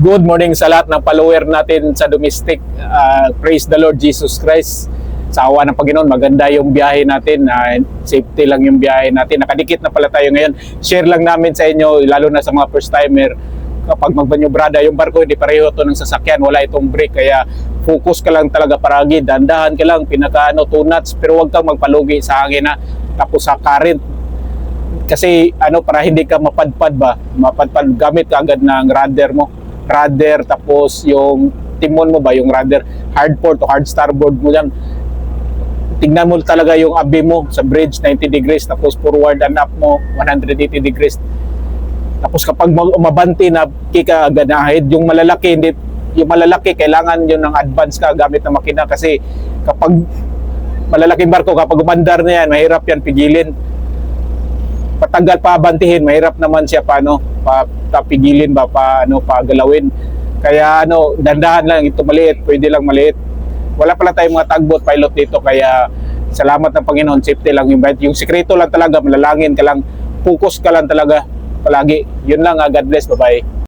Good morning sa lahat ng follower natin sa domestic. Ah, praise the Lord Jesus Christ. Sa awa ng Panginoon, maganda yung biyahe natin. Ah, safety lang yung biyahe natin. Nakadikit na pala tayo ngayon. Share lang namin sa inyo, lalo na sa mga first timer. Kapag magbanyobrada, yung barko hindi pareho to ng sasakyan, wala itong brake. Kaya focus ka lang talaga paragi. Dandahan ka lang, pinaka ano, two knots. Pero huwag kang magpalugi sa hangin na. Tapos sa current, kasi ano para hindi ka mapadpad ba mapadpad gamit ka agad ng rudder mo rudder tapos yung timon mo ba yung rudder hard port o hard starboard mo yan tingnan mo talaga yung abi mo sa bridge 90 degrees tapos forward and up mo 180 degrees. Tapos kapag umabanti na kika agad na ahead yung malalaki hindi yung malalaki kailangan yun ng advance ka gamit ng makina kasi kapag malalaking barko kapag umandar na yan mahirap yan pigilin patagal pa abantihin, mahirap naman siya paano pa tapigilin ba pa ano pa galawin. Kaya ano, dandahan lang ito maliit, pwede lang maliit. Wala pala tayong mga tugboat pilot dito kaya salamat ng Panginoon, safety lang yung Yung sikreto lang talaga, malalangin ka lang, focus ka lang talaga palagi. Yun lang, ah, God bless, bye-bye.